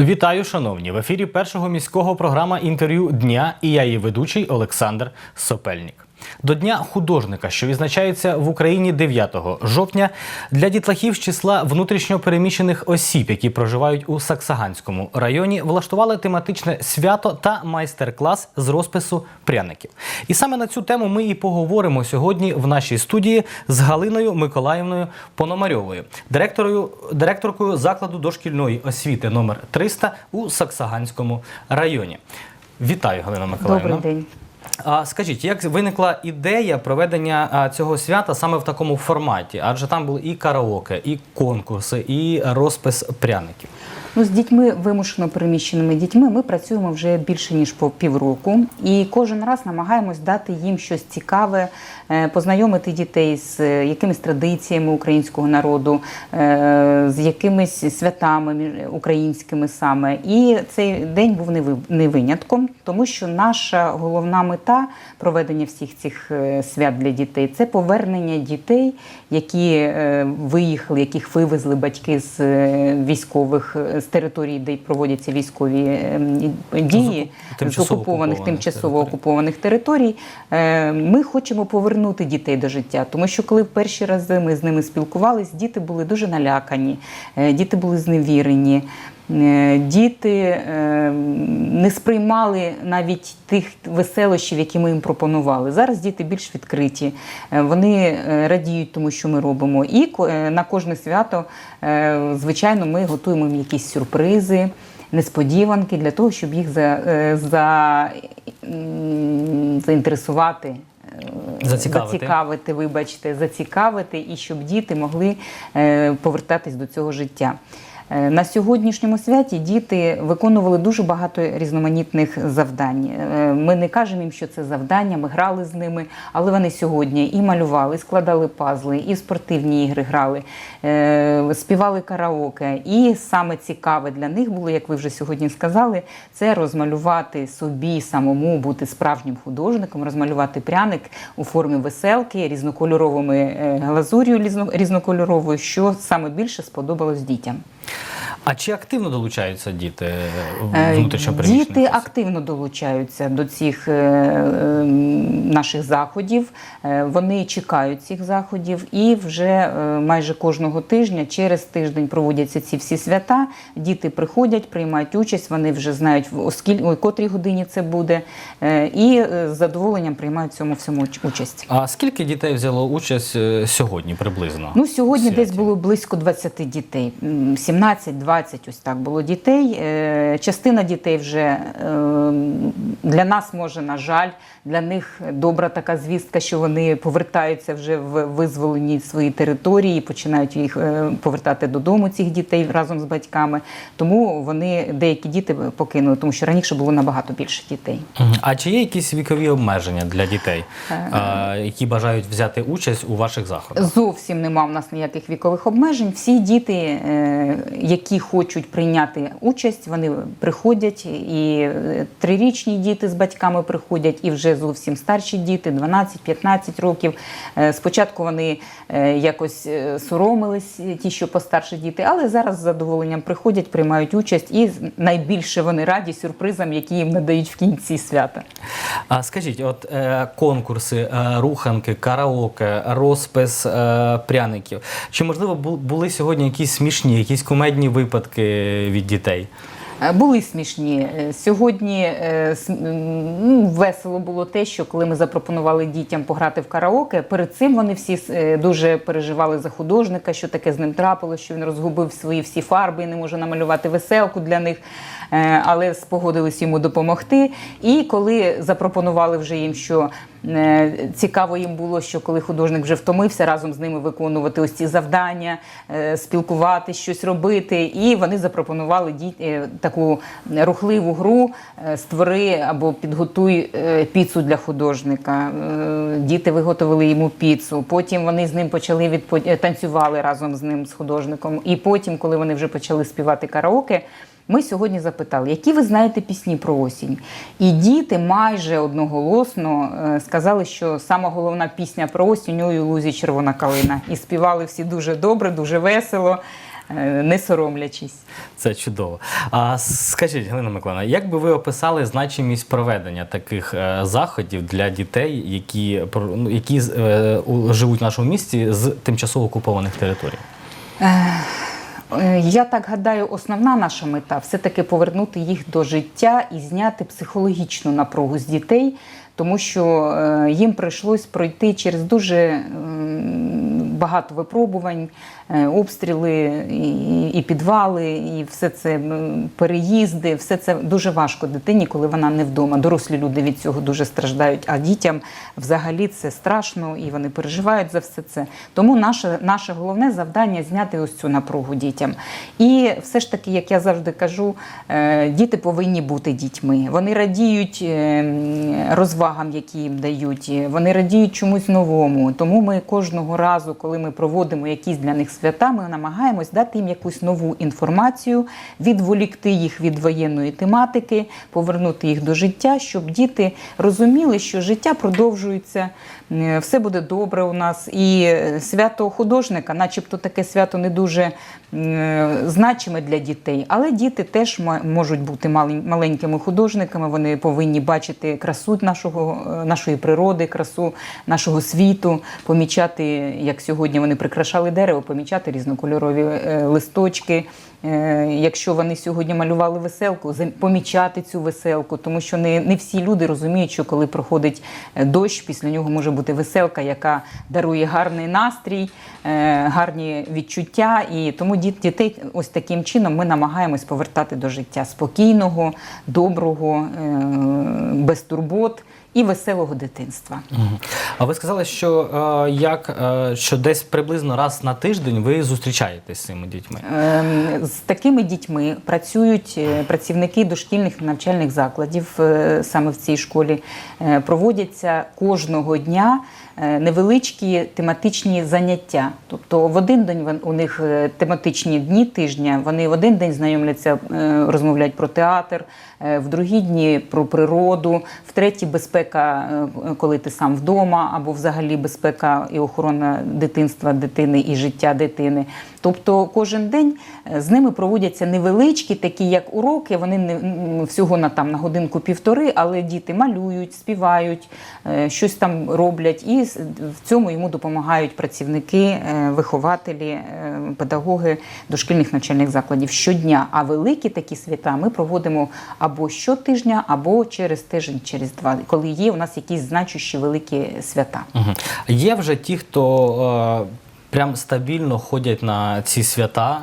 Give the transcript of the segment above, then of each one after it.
Вітаю, шановні! В ефірі першого міського програма інтерв'ю дня і я її ведучий Олександр Сопельник. До Дня художника, що відзначається в Україні 9 жовтня, для дітлахів з числа внутрішньопереміщених осіб, які проживають у Саксаганському районі, влаштували тематичне свято та майстер-клас з розпису пряників. І саме на цю тему ми і поговоримо сьогодні в нашій студії з Галиною Миколаївною Пономарьовою, директорою, директоркою закладу дошкільної освіти номер 300 у Саксаганському районі. Вітаю, Галина Миколаївна. Добрий день. А скажіть, як виникла ідея проведення цього свята саме в такому форматі? Адже там були і караоке, і конкурси, і розпис пряників. Ну, з дітьми, вимушено переміщеними дітьми, ми працюємо вже більше ніж по півроку, і кожен раз намагаємось дати їм щось цікаве, е, познайомити дітей з е, якимись традиціями українського народу, е, з якимись святами українськими саме. І цей день був не ви- не винятком, тому що наша головна мета проведення всіх цих свят для дітей це повернення дітей, які виїхали, яких вивезли батьки з військових з територій, де проводяться військові е, дії З окупованих тимчасово окупованих територій. Е, Ми хочемо повернути дітей до життя, тому що коли в перші рази ми з ними спілкувалися, діти були дуже налякані, е, діти були зневірені. Е, Діти е, не сприймали навіть тих веселощів, які ми їм пропонували. Зараз діти більш відкриті, е, вони радіють тому, що ми робимо. І на кожне свято, звичайно, ми готуємо їм якісь сюрпризи, несподіванки для того, щоб їх за, за, заінтересувати. Зацікавити. зацікавити, вибачте, зацікавити, і щоб діти могли повертатись до цього життя. Е, На сьогоднішньому святі діти виконували дуже багато різноманітних завдань. Е, Ми не кажемо їм, що це завдання, ми грали з ними, але вони сьогодні і малювали, і складали пазли, і спортивні ігри грали, е, співали караоке. І саме цікаве для них було, як ви вже сьогодні сказали, це розмалювати собі самому, бути справжнім художником, розмалювати пряник у формі веселки різнокольоровими глазур'ю різно- різнокольоровою, що саме більше сподобалось дітям. А чи активно долучаються діти е, е, внутрішньо приміщених? Діти активно долучаються до цих е, наших заходів. Вони чекають цих заходів, і вже майже кожного тижня, через тиждень проводяться ці всі свята. Діти приходять, приймають участь. Вони вже знають оскільки котрій годині це буде, і з задоволенням приймають в цьому всьому участь. А скільки дітей взяло участь сьогодні? Приблизно ну сьогодні десь було близько 20 дітей: 17-20. 20 ось так було дітей. Е, частина дітей вже е, для нас може, на жаль, для них добра така звістка, що вони повертаються вже в визволені свої території, починають їх е, повертати додому цих дітей разом з батьками. Тому вони деякі діти покинули, тому що раніше було набагато більше дітей. А чи є якісь вікові обмеження для дітей, які бажають взяти участь у ваших заходах? Зовсім нема в нас ніяких вікових обмежень. Всі діти, які хочуть прийняти участь, вони приходять. І е, трирічні діти з батьками приходять, і вже зовсім старші діти, 12-15 років. Е, Спочатку вони е, якось соромились, ті, що постарші діти, але зараз з задоволенням приходять, приймають участь, і найбільше вони раді сюрпризам, які їм надають в кінці свята. А скажіть, от конкурси, руханки, караоке, розпис пряників. Чи можливо були сьогодні якісь смішні, якісь кумедні випадки від дітей? Е, Були смішні. Е, Сьогодні е, ну, весело було те, що коли ми запропонували дітям пограти в караоке, перед цим вони всі дуже переживали за художника, що таке з ним трапилося, що він розгубив свої всі фарби і не може намалювати веселку для них. Але спогодились йому допомогти. І коли запропонували вже їм, що цікаво їм було, що коли художник вже втомився, разом з ними виконувати ось ці завдання, е, спілкувати, щось робити. І вони запропонували е, таку рухливу гру е, створи або підготуй е, піцу для художника. Е, Діти виготовили йому піцу. Потім вони з ним почали відпо... е, танцювали разом з ним, з художником. І потім, коли вони вже почали співати караоке. Ми сьогодні запитали, які ви знаєте пісні про осінь? І діти майже одноголосно е, сказали, що сама головна пісня про осінь у лузі червона калина. І співали всі дуже добре, дуже весело. е, не соромлячись. Це чудово. А скажіть, Галина Миколаївна, як би ви описали значимість проведення таких е, заходів для дітей, які, ну, які е, живуть в нашому місті з тимчасово окупованих територій? Е, Я так гадаю, основна наша мета все-таки повернути їх до життя і зняти психологічну напругу з дітей, тому що е, їм прийшлось пройти через дуже багато випробувань, обстріли і, і підвали, і все це переїзди. Все це дуже важко дитині, коли вона не вдома. Дорослі люди від цього дуже страждають, а дітям взагалі це страшно і вони переживають за все це. Тому наше, наше головне завдання зняти ось цю напругу дітям. І все ж таки, як я завжди кажу, е, діти повинні бути дітьми. Вони радіють е, розвагам, які їм дають, вони радіють чомусь новому. Тому ми кожного разу, коли ми проводимо якісь для них свята, ми намагаємось дати їм якусь нову інформацію, відволікти їх від воєнної тематики, повернути їх до життя, щоб діти розуміли, що життя продовжується, е, все буде добре у нас. І е, свято художника, начебто таке свято не дуже е, значиме для дітей, але діти теж можуть бути малень- маленькими художниками. Вони повинні бачити красу нашого, е, нашої природи, красу нашого світу, помічати, як сьогодні вони прикрашали дерево, помічати різнокольорові е, листочки. Якщо вони сьогодні малювали веселку, помічати цю веселку, тому що не, не всі люди розуміють, що коли проходить дощ, після нього може бути веселка, яка дарує гарний настрій, гарні відчуття. І тому дітей ось таким чином ми намагаємось повертати до життя спокійного, доброго, е, без турбот і веселого дитинства. А ви сказали, що е, як е, що десь приблизно раз на тиждень ви зустрічаєтесь з цими дітьми. Ем, З такими дітьми працюють е, працівники дошкільних навчальних закладів е, саме в цій школі. Е, Проводяться кожного дня е, невеличкі тематичні заняття. Тобто в один день у них е, тематичні дні тижня. Вони в один день знайомляться, е, розмовляють про театр, е, в другі дні про природу, в третій безпека, е, коли ти сам вдома, або взагалі безпека і охорона дитинства дитини і життя дитини. Тобто кожен день е, з ними проводяться невеличкі, такі як уроки. Вони не всього на там на годинку півтори, але діти малюють, співають, е, щось там роблять, і в цьому йому допомагають працівники, е, вихователі, педагоги дошкільних навчальних закладів щодня. А великі такі свята ми проводимо або щотижня, або через тиждень, через два, коли є у нас якісь значущі великі свята. Мгм. Є вже ті, хто прям стабільно ходять на ці свята,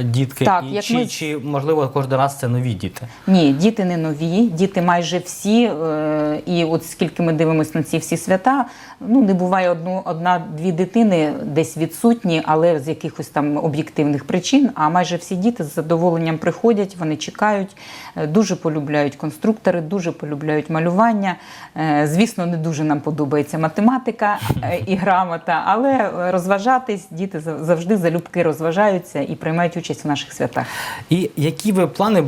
е, дітки, Так, і як чи, ми- чи можливо кожен раз це нові діти? Ні, діти не нові, діти майже всі. е, І от скільки ми дивимося на ці всі свята, ну не буває одну, одна-дві дитини десь відсутні, але з якихось там об'єктивних причин. А майже всі діти з задоволенням приходять, вони чекають, е, дуже полюбляють конструктори, дуже полюбляють малювання. Е, Звісно, не дуже нам подобається математика е, і грамота, але е, розважатись діти завжди залюбки розважаються і приймають участь в наших святах. І які ви плани е,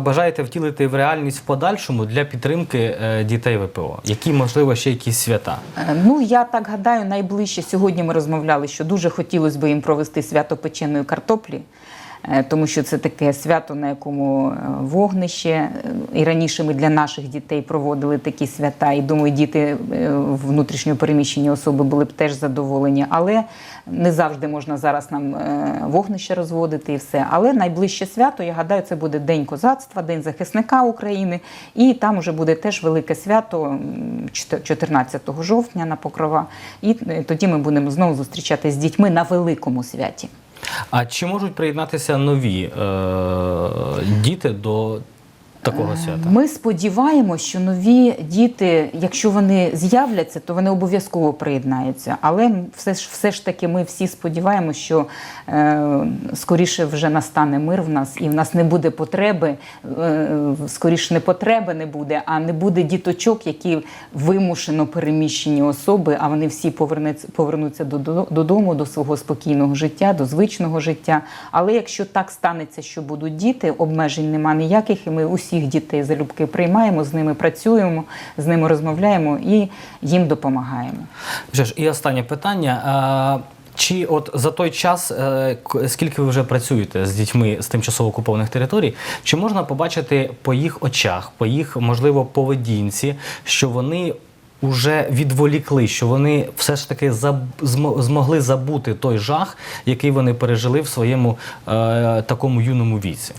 бажаєте втілити в реальність в подальшому для підтримки е, дітей ВПО? Які можливо ще якісь свята? Е, Ну, я так гадаю, найближче сьогодні ми розмовляли, що дуже хотілося б їм провести свято печеної картоплі, тому що це таке свято, на якому е, вогнище. Е, І раніше ми для наших дітей проводили такі свята. І думаю, діти е, внутрішньо переміщені особи були б теж задоволені. Але не завжди можна зараз нам е, вогнище розводити і все. Але найближче свято, я гадаю, це буде День козацтва, День захисника України. І там вже буде теж велике свято 14 жовтня на Покрова. І е, тоді ми будемо знову зустрічатися з дітьми на великому святі. А чи можуть приєднатися нові е, діти до такого свята? Ми сподіваємося, що нові діти, якщо вони з'являться, то вони обов'язково приєднаються. Але все ж, все ж таки ми всі сподіваємося, що е, скоріше вже настане мир в нас, і в нас не буде потреби, е, скоріше не потреби не буде, а не буде діточок, які вимушено переміщені особи, а вони всі повернуться, повернуться додо- додому, до свого спокійного життя, до звичного життя. Але якщо так станеться, що будуть діти, обмежень нема ніяких, і ми усіх дітей залюбки приймаємо, з ними працюємо, з ними розмовляємо і їм допомагаємо. Що ж, і останнє питання. Чи от за той час, е, скільки ви вже працюєте з дітьми з тимчасово окупованих територій, чи можна побачити по їх очах, по їх, можливо, поведінці, що вони вже відволікли, що вони все ж таки змогли забути той жах, який вони пережили в своєму е, такому юному віці?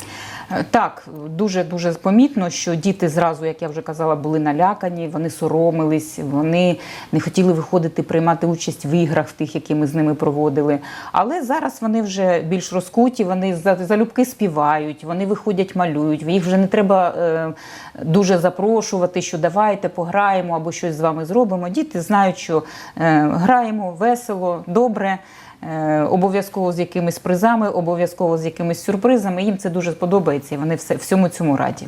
Е, Так, дуже дуже помітно, що діти зразу, як я вже казала, були налякані, вони соромились, вони не хотіли виходити приймати участь в іграх, в тих, які ми з ними проводили. Але зараз вони вже більш розкуті, вони за- залюбки співають, вони виходять, малюють. Їх вже не треба е, дуже запрошувати, що давайте пограємо або щось з вами зробимо. Діти знають, що е, граємо весело, добре. Е, Обов'язково з якимись призами, обов'язково з якимись сюрпризами. Їм це дуже подобається, і вони все всьому цьому раді.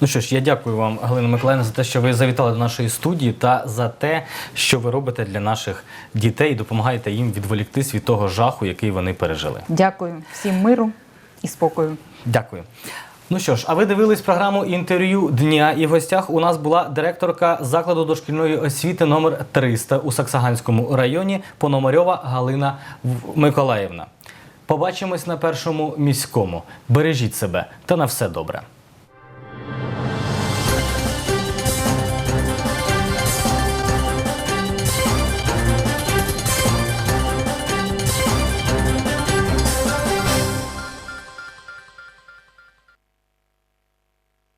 Ну що ж, я дякую вам, Галина Миколаївна, за те, що ви завітали до нашої студії та за те, що ви робите для наших дітей і допомагаєте їм відволіктись від того жаху, який вони пережили. Дякую всім миру і спокою. Дякую. Ну що ж, а ви дивились програму інтерв'ю дня, і в гостях у нас була директорка закладу дошкільної освіти номер 300 у Саксаганському районі Пономарьова Галина Миколаївна. Побачимось на першому міському. Бережіть себе та на все добре.